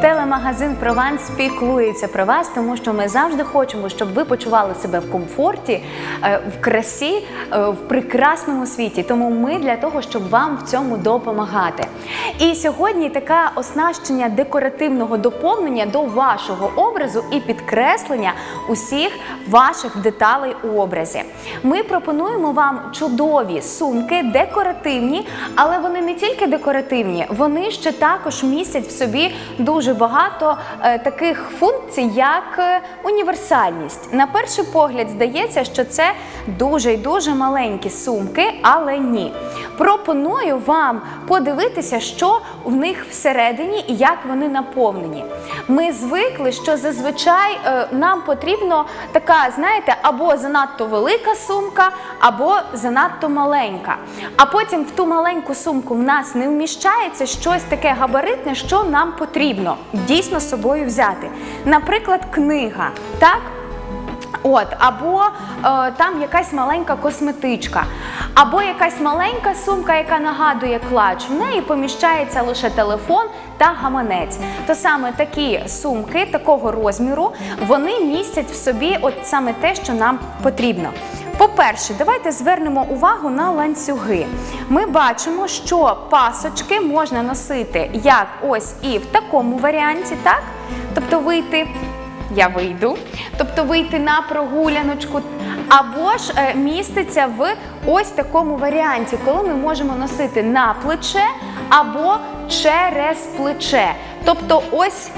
телемагазин Прованс піклується про вас, тому що ми завжди хочемо, щоб ви почували себе в комфорті, е, в красі, е, в прекрасному світі. Тому ми для того, щоб вам в цьому допомагати. І сьогодні таке оснащення декоративного доповнення до вашого образу і підкреслення усіх ваших деталей у образі. Ми пропонуємо вам чудові сумки, декоративні, але вони не тільки декоративні, вони ще також містять в собі дуже багато е, таких функцій, як е, універсальність. На перший погляд здається, що це дуже й дуже маленькі сумки, але ні. Пропоную вам подивитися, що в них всередині і як вони наповнені. Ми звикли, що зазвичай е, нам потрібно така, знаєте, або занадто велика сумка, або занадто маленька. А потім в ту маленьку сумку в нас не вміщається щось таке габаритне, що нам потрібно дійсно з собою взяти. Наприклад, книга. Так? От, або е, там якась маленька косметичка, або якась маленька сумка, яка нагадує клач. В неї поміщається лише телефон та гаманець. То саме такі сумки такого розміру вони містять в собі от саме те, що нам потрібно. По-перше, давайте звернемо увагу на ланцюги. Ми бачимо, що пасочки можна носити як ось і в такому варіанті, так? Тобто вийти я вийду, тобто вийти на прогуляночку, або ж е, міститься в ось такому варіанті, коли ми можемо носити на плече або через плече. Тобто ось.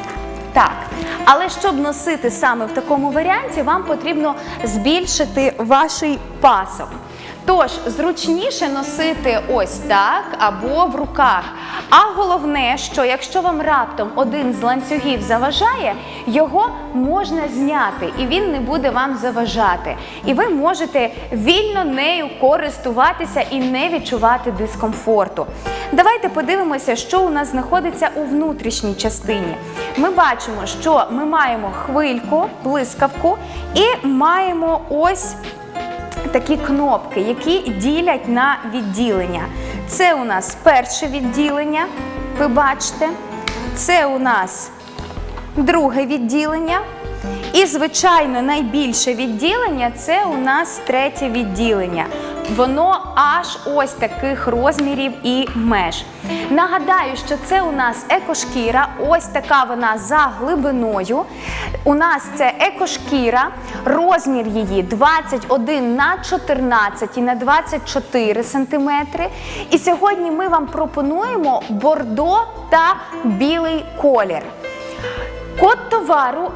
Але щоб носити саме в такому варіанті, вам потрібно збільшити ваш пасок. Тож зручніше носити ось так або в руках. А головне, що якщо вам раптом один з ланцюгів заважає, його можна зняти і він не буде вам заважати. І ви можете вільно нею користуватися і не відчувати дискомфорту. Давайте подивимося, що у нас знаходиться у внутрішній частині. Ми бачимо, що ми маємо хвильку, блискавку і маємо ось такі кнопки, які ділять на відділення. Це у нас перше відділення, ви бачите. Це у нас друге відділення. І, звичайно, найбільше відділення це у нас третє відділення. Воно аж ось таких розмірів і меж. Нагадаю, що це у нас екошкіра, ось така вона за глибиною. У нас це екошкіра, розмір її 21 на 14 і на 24 сантиметри. І сьогодні ми вам пропонуємо бордо та білий колір. Код товару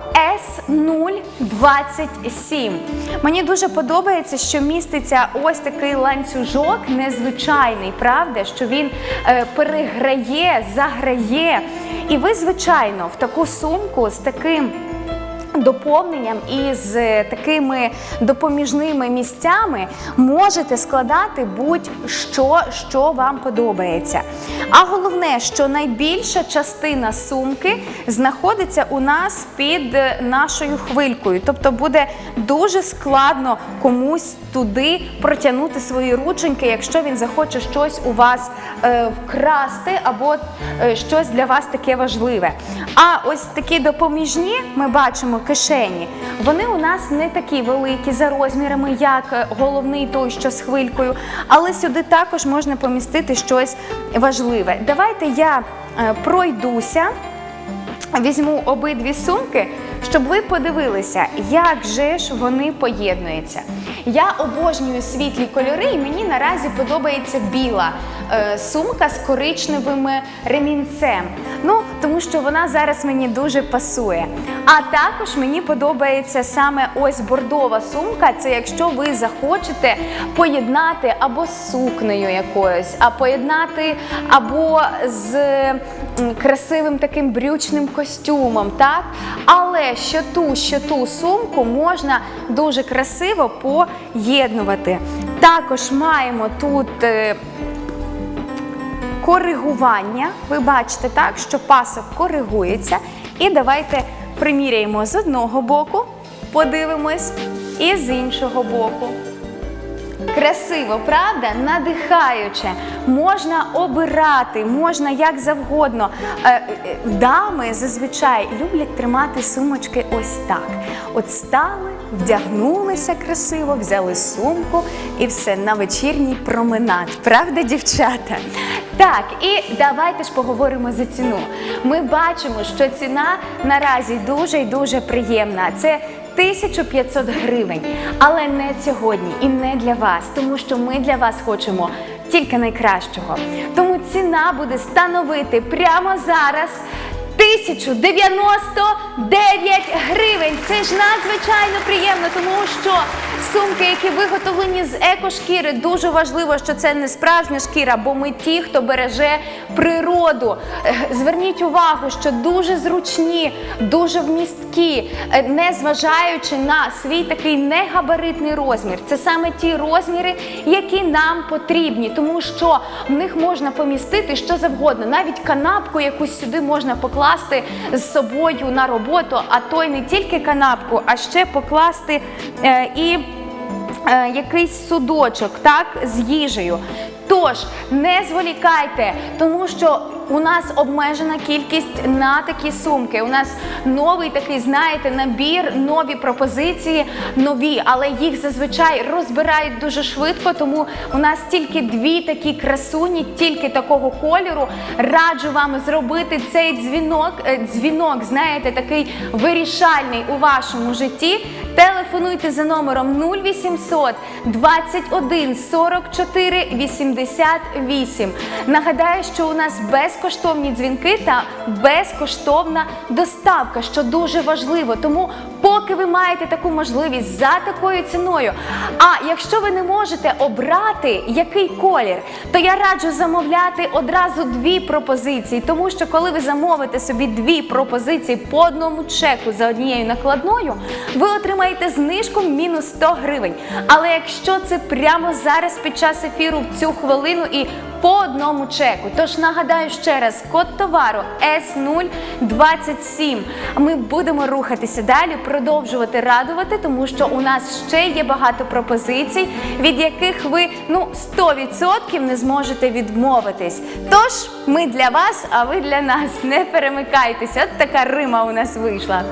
S027. Мені дуже подобається, що міститься ось такий ланцюжок незвичайний, правда, що він е, переграє, заграє. І ви, звичайно, в таку сумку з таким. Доповненням і з такими допоміжними місцями можете складати будь-що, що вам подобається. А головне, що найбільша частина сумки знаходиться у нас під нашою хвилькою. Тобто буде дуже складно комусь туди протягнути свої рученьки, якщо він захоче щось у вас е, вкрасти або е, щось для вас таке важливе. А ось такі допоміжні ми бачимо кишені. Вони у нас не такі великі за розмірами, як е, головний той, що з хвилькою, але сюди також можна помістити щось важливе. Давайте я е, пройдуся. Візьму обидві сумки, щоб ви подивилися, як же ж вони поєднуються. Я обожнюю світлі кольори, і мені наразі подобається біла сумка з коричневим ремінцем. Ну, тому що вона зараз мені дуже пасує. А також мені подобається саме ось бордова сумка. Це якщо ви захочете поєднати або з сукнею якоюсь, а поєднати або з красивим таким брючним костюмом, так? Але що ту, що ту сумку можна дуже красиво поєднувати. Також маємо тут. Коригування. Ви бачите так, що пасок коригується. І давайте приміряємо з одного боку, подивимось, і з іншого боку. Красиво, правда? Надихаюче. Можна обирати, можна як завгодно. Е, е, Дами зазвичай люблять тримати сумочки ось так. От стали, вдягнулися красиво, взяли сумку і все на вечірній променад. Правда, дівчата? Так, і давайте ж поговоримо за ціну. Ми бачимо, що ціна наразі дуже і дуже приємна. Це 1500 гривень, але не сьогодні і не для вас, тому що ми для вас хочемо тільки найкращого. Тому ціна буде становити прямо зараз 1099 гривень. Це ж надзвичайно приємно, тому що сумки, які виготовлені з екошкіри, дуже важливо, що це не справжня шкіра, бо ми ті, хто береже природу. Е, Зверніть увагу, що дуже зручні, дуже вмісткі, е, не зважаючи на свій такий негабаритний розмір. Це саме ті розміри, які нам потрібні, тому що в них можна помістити що завгодно, навіть канапку якусь сюди можна покласти з собою на роботу, а то й не тільки канапку, а ще покласти е, і якийсь судочок, так, з їжею. Тож не зволікайте, тому що у нас обмежена кількість на такі сумки. У нас новий такий, знаєте, набір, нові пропозиції, нові, але їх зазвичай розбирають дуже швидко. Тому у нас тільки дві такі красуні, тільки такого кольору. Раджу вам зробити цей дзвінок, е, дзвінок, знаєте, такий вирішальний у вашому житті. Телефонуйте за номером 0800 21 44 88. Нагадаю, що у нас безкоштовні дзвінки та безкоштовна доставка, що дуже важливо. Тому, поки ви маєте таку можливість за такою ціною. А якщо ви не можете обрати який колір, то я раджу замовляти одразу дві пропозиції, тому що коли ви замовите собі дві пропозиції по одному чеку за однією накладною, ви отримаєте знижку мінус 100 гривень. Але якщо це прямо зараз під час ефіру в цю хвилину і по одному чеку. Тож нагадаю ще раз, код товару S027. Ми будемо рухатися далі, продовжувати радувати, тому що у нас ще є багато пропозицій, від яких ви ну 100% не зможете відмовитись. Тож ми для вас, а ви для нас. Не перемикайтеся. От така рима у нас вийшла.